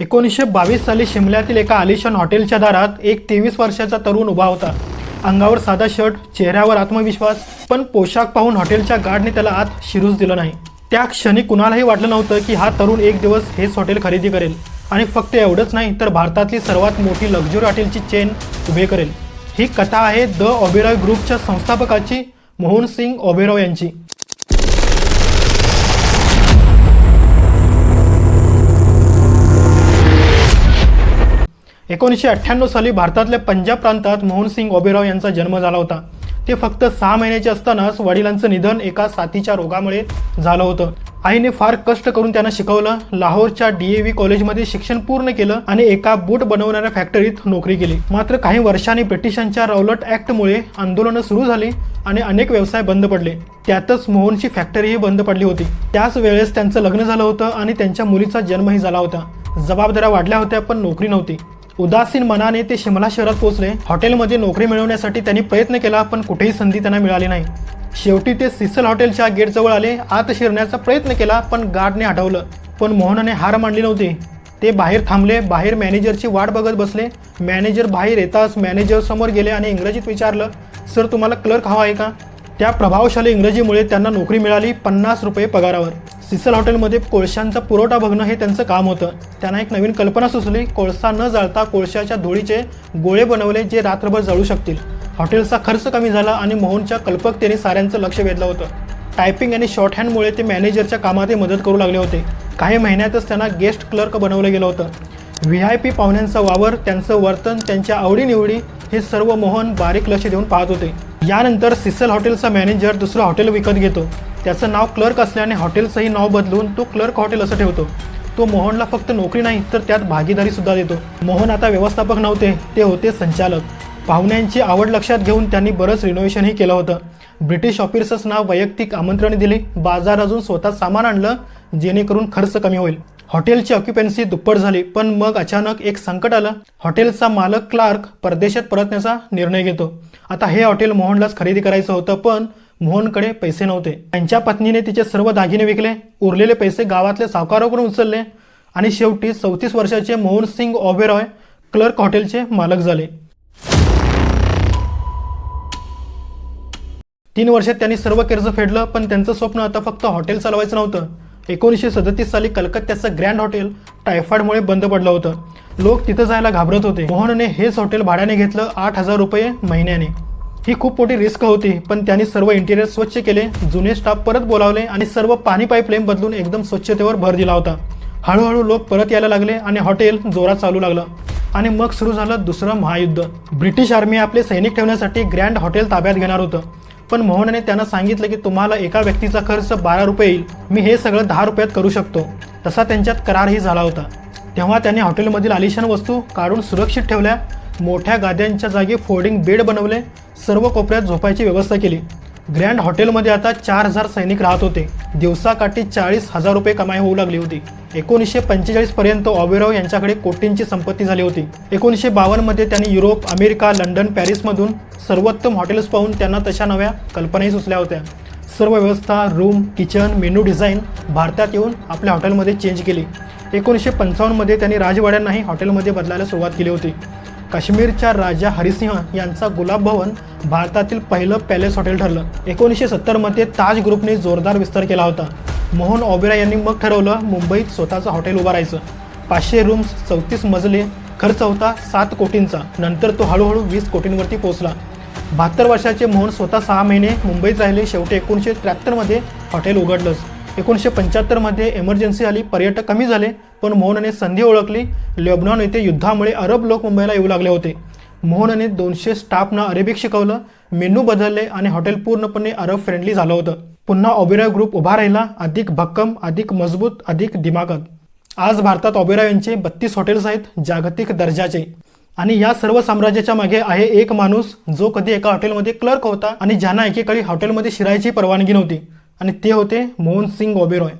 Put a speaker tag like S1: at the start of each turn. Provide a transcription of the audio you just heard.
S1: एकोणीसशे बावीस साली शिमल्यातील एका आलिशान हॉटेलच्या दारात एक तेवीस वर्षाचा तरुण उभा होता. अंगावर साधा शर्ट चेहऱ्यावर आत्मविश्वास पण पोशाख पाहून हॉटेलच्या गार्डने त्याला आत शिरूच दिलं नाही. त्या क्षणी कुणालाही वाटलं नव्हतं की हा तरुण एक दिवस हेच हॉटेल खरेदी करेल. आणि फक्त एवढंच नाही तर भारतातली सर्वात मोठी लक्झरी हॉटेलची चेन उभे करेल. ही कथा आहे द ओबेरॉय ग्रुपच्या संस्थापकाची मोहन सिंग ओबेरॉय यांची. एकोणीसशे अठ्ठ्याण्णव साली भारतातल्या पंजाब प्रांतात मोहनसिंग ओबेरॉय यांचा जन्म झाला होता. ते फक्त सहा महिन्याचे असतानाच वडिलांचं निधन एका साथीच्या रोगामुळे झालं होतं. आईने फार कष्ट करून त्यांना शिकवलं लाहोरच्या डीएव्ही कॉलेजमध्ये शिक्षण पूर्ण केलं आणि एका बूट बनवणाऱ्या फॅक्टरीत नोकरी केली. मात्र काही वर्षांनी ब्रिटिशांच्या रौलट ऍक्टमुळे आंदोलनं सुरू झाली आणि अनेक व्यवसाय बंद पडले. त्यातच मोहनची फॅक्टरीही बंद पडली होती. त्याच वेळेस त्यांचं लग्न झालं होतं आणि त्यांच्या मुलीचा जन्मही झाला होता. जबाबदाऱ्या वाढल्या होत्या पण नोकरी नव्हती. उदासीन मनाने ते शिमला शहरात पोहोचले. हॉटेलमध्ये नोकरी मिळवण्यासाठी त्यांनी प्रयत्न केला पण कुठेही संधी त्यांना मिळाली नाही. शेवटी ते सिसल हॉटेलच्या गेटजवळ आले आत शिरण्याचा प्रयत्न केला पण गार्डने हटवलं पण मोहनाने हार मांडली नव्हती. ते बाहेर थांबले बाहेर मॅनेजरची वाट बघत बसले. मॅनेजर बाहेर येताच मॅनेजर समोर गेले आणि इंग्रजीत विचारलं सर तुम्हाला क्लर्क हवा आहे का? त्या प्रभावशाली इंग्रजीमुळे त्यांना नोकरी मिळाली पन्नास रुपये पगारावर. सिसल हॉटेलमध्ये कोळशांचा पुरवठा बघणं हे त्यांचं काम होतं. त्यांना एक नवीन कल्पना सुचली कोळसा न जाळता कोळशाच्या धुळीचे गोळे बनवले जे रात्रभर जळू शकतील. हॉटेलचा खर्च कमी झाला आणि मोहनच्या कल्पकतेने साऱ्यांचं लक्ष वेधलं होतं. टायपिंग आणि शॉर्ट हँडमुळे ते मॅनेजरच्या कामातही मदत करू लागले होते. काही महिन्यातच त्यांना गेस्ट क्लर्क बनवलं गेलं होतं. व्ही आय पी पाहुण्यांचा वावर त्यांचं वर्तन त्यांच्या आवडीनिवडी हे सर्व मोहन बारीक लक्ष देऊन पाहत होते. यानंतर सिसल हॉटेलचा मॅनेजर दुसरं हॉटेल विकत घेतो. त्याचं नाव क्लर्क असल्याने हॉटेलचंही नाव बदलून तो क्लर्क हॉटेल असं ठेवतो. तो मोहनला फक्त नोकरी नाही तर त्यात भागीदारी सुद्धा देतो. मोहन आता व्यवस्थापक नव्हते ते होते संचालक. पाहुण्यांची आवड लक्षात घेऊन त्यांनी बरंच रिनोव्हेशनही केलं होतं. ब्रिटिश ऑफिसर्सना वैयक्तिक आमंत्रण दिली बाजार अजून स्वतः सामान आणलं जेणेकरून खर्च कमी होईल. हॉटेलची ऑक्युपन्सी दुप्पट झाली पण मग अचानक एक संकट आलं. हॉटेलचा मालक क्लार्क परदेशात परतण्याचा निर्णय घेतो. आता हे हॉटेल मोहनलाच खरेदी करायचं होतं पण मोहनकडे पैसे नव्हते. त्यांच्या पत्नीने तिचे सर्व दागिने विकले उरलेले पैसे गावातल्या सावकाराकडून उचलले आणि शेवटी चौतीस वर्षाचे मोहन सिंग ओबेरॉय क्लर्क हॉटेलचे मालक झाले. तीन वर्षात त्यांनी सर्व कर्ज फेडलं पण त्यांचं स्वप्न आता फक्त हॉटेल चालवायचं नव्हतं. एकोणीसशे सदतीस साली कलकत्त्याचं ग्रँड हॉटेल टायफॉइडमुळे बंद पडलं होतं. लोक तिथं जायला घाबरत होते. मोहनने हेच हॉटेल भाड्याने घेतलं आठ हजार रुपये महिन्याने. ही खूप मोठी रिस्क होती पण त्यांनी सर्व इंटिरियर स्वच्छ केले जुने स्टाफ परत बोलावले आणि सर्व पाणी पाईपलाईन बदलून एकदम स्वच्छतेवर भर दिला होता. हळूहळू लोक परत यायला लागले आणि हॉटेल जोरात चालू लागलं. आणि मग सुरू झालं दुसरं महायुद्ध. ब्रिटिश आर्मी आपले सैनिक ठेवण्यासाठी ग्रँड हॉटेल ताब्यात घेणार होतं. पण मोहनने त्यांना सांगितलं की तुम्हाला एका व्यक्तीचा खर्च बारा रुपये येईल. मी हे सगळं दहा रुपयात करू शकतो. तसा त्यांच्यात करारही झाला होता. तेव्हा त्यांनी हॉटेलमधील आलिशान वस्तू काढून सुरक्षित ठेवल्या. मोठ्या गाद्यांच्या जागी फोल्डिंग बेड बनवले. सर्व कोपऱ्यात झोपायची व्यवस्था केली. ग्रँड हॉटेलमध्ये आता चार हजार सैनिक राहत होते. दिवसाकाठी चाळीस हजार रुपये कमाई होऊ लागली होती. एकोणीसशे पंचेचाळीस पर्यंत ऑबेराव यांच्याकडे कोटींची संपत्ती झाली होती. एकोणीसशे बावन्नमध्ये त्यांनी युरोप अमेरिका लंडन पॅरिसमधून सर्वोत्तम हॉटेल्स पाहून त्यांना तशा नव्या कल्पनाही सुचल्या होत्या. सर्व व्यवस्था रूम किचन मेनू डिझाईन भारतात येऊन आपल्या हॉटेलमध्ये चेंज केली. एकोणीसशे पंचावन्नमध्ये त्यांनी राजवाड्यांनाही हॉटेलमध्ये बदलायला सुरुवात केली होती. काश्मीरच्या राजा हरिसिंह यांचा गुलाब भवन भारतातील पहिलं पॅलेस हॉटेल ठरलं. एकोणीसशे सत्तरमध्ये ताज ग्रुपने जोरदार विस्तार केला होता. मोहन ओबेरा यांनी मग ठरवलं मुंबईत स्वतःचं हॉटेल उभारायचं पाचशे रूम्स चौतीस मजले खर्च होता सात कोटींचा. नंतर तो हळूहळू वीस कोटींवरती पोहोचला. बहात्तर वर्षाचे मोहन स्वतः सहा महिने मुंबईत राहिले. शेवटी एकोणीसशे त्र्याहत्तरमध्ये हॉटेल उघडलंच. एकोणीसशे पंच्याहत्तरमध्ये एमर्जन्सी आली पर्यटक कमी झाले पण मोहनने संधी ओळखली. लेबनॉन येथे युद्धामुळे अरब लोक मुंबईला येऊ लागले होते. मोहनने दोनशे स्टाफना अरेबिक शिकवलं मेनू बदलले आणि हॉटेल पूर्णपणे अरब फ्रेंडली झालं होतं. पुन्हा ओबेरॉय ग्रुप उभा राहिला अधिक भक्कम अधिक मजबूत अधिक दिमागत. आज भारतात ओबेरॉय यांचे बत्तीस हॉटेल्स आहेत जागतिक दर्जाचे. आणि या सर्व साम्राज्याच्या मागे आहे एक माणूस जो कधी एका हॉटेलमध्ये क्लर्क होता आणि ज्यांना एकेकाळी हॉटेलमध्ये शिरायची परवानगी नव्हती. आणि ते होते मोहन सिंग ओबेरॉय.